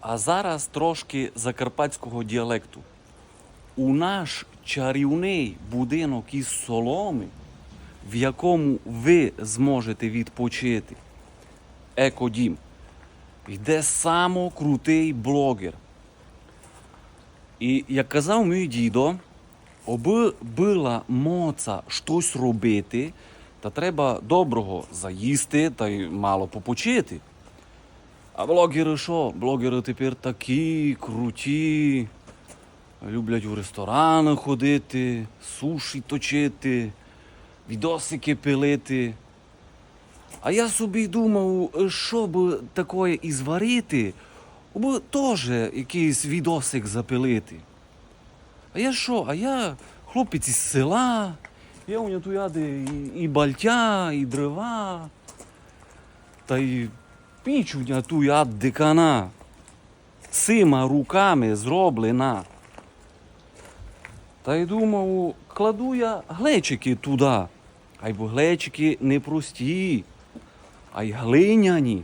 А зараз трошки закарпатського діалекту. У наш чарівний будинок із соломи, в якому ви зможете відпочити. Екодім. Йде само крутий блогер. І як казав мій дідо, аби була моца щось робити, та треба доброго заїсти та й мало попочити. А блогери що? Блогери тепер такі круті. Люблять у ресторани ходити, суші точити, відосики пилити. А я собі думав, що б таке і зварити, аби теж якийсь відосик запилити. А я що? А я хлопець із села, я у нього туди і, і бальтя, і дрова, та й піч у нього ту яд дикана. Цими руками зроблена. Та й думав, кладу я глечики туди. Ай бо глечики не прості, а й глиняні.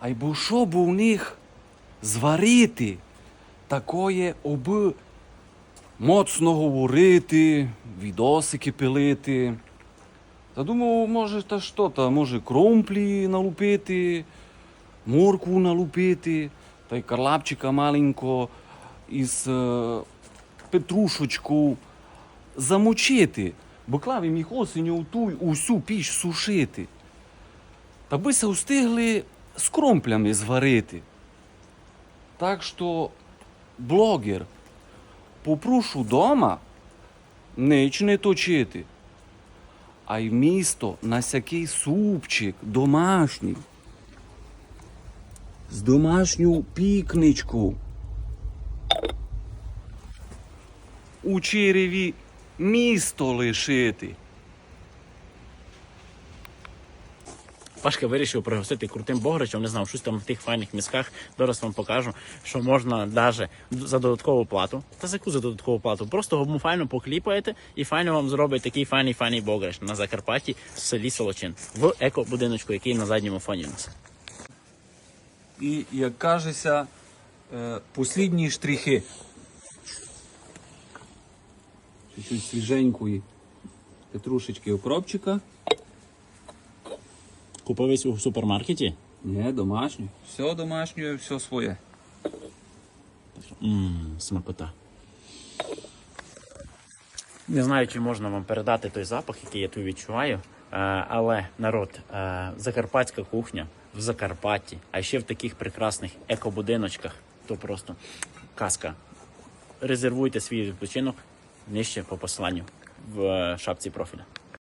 Ай бо що б у них зварити такое, аби моцно говорити, відосики пилити. Та думав, може, та що та, може, кромплі налупити, моркву налупити, та й карлапчика маленько із е, петрушечку замочити, бо клаві міг осінню ту усю піч сушити. Та би се встигли з кромплями зварити. Так що, блогер, попрошу дома ніч не точити, а й місто на сякий супчик домашній. З домашню пікничку. У череві місто лишити. Пашка вирішив пригостити крутим бограчем, не знав, щось там в тих файних місках. Зараз вам покажу, що можна навіть за додаткову плату. Та за яку за додаткову плату? Просто йому файно покліпаєте і файно вам зробить такий файний файний бограч на Закарпатті в селі Солочин в еко-будиночку, який на задньому фоні у нас. І, як кажеться, е, послідні штрихи. Чуть-чуть свіженької петрушечки укропчика. Купився у супермаркеті. Не, домашнє. Все домашнє, все своє. Ммм, смакота. Не знаю, чи можна вам передати той запах, який я тут відчуваю. е, Але народ, е, закарпатська кухня в Закарпатті, а ще в таких прекрасних екобудиночках, то просто казка. Резервуйте свій відпочинок нижче по посиланню в е, шапці профіля.